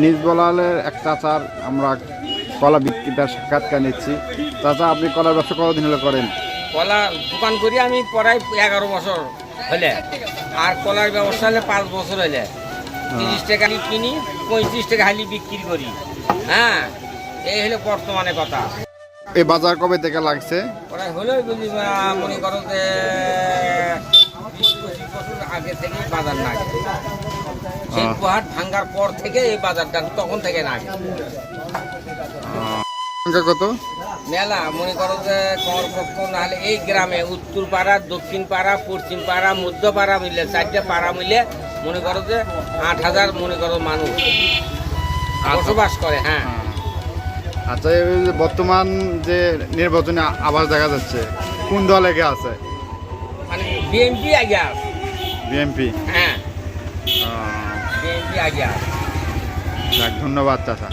নিজ বলালের এক চাচার আমরা কলা বিক্রেতার সাক্ষাৎকার নিচ্ছি। চাচা আপনি কলার ব্যবসা কতদিন হলে করেন? কলা দোকান করি আমি প্রায় এগারো বছর হলে। আর কলার ব্যবসা হলে পাঁচ বছর হলে। হ্যাঁ। তিরিশ টাকা আমি কিনি পঁয়ত্রিশ টাকা হালি বিক্রি করি। হ্যাঁ এই হলো বর্তমানে কথা। এই বাজার কবে থেকে লাগছে? ওরা হলো মনে করো যে বিশ পঁচিশ বছর আগে থেকে বাজার না সেই পাহাড় ভাঙ্গার পর থেকে এই বাজারটা তখন থেকে না কত? মেলা মনে করো যে নাহলে এই গ্রামে উত্তর পাড়া দক্ষিণ পাড়া পশ্চিম পাড়া মধ্য পাড়া মিলে চারটে পাড়া মিলে মনে করো যে আট হাজার মনে করো মানুষ বসবাস করে হ্যাঁ। আচ্ছা এই বর্তমান যে নির্বাচনে আবাস দেখা যাচ্ছে কোন দলে কে আছে? বিএনপি আগে আছে বিএমপি হ্যাঁ বিএনপি আগে আছে ধন্যবাদ চাচা।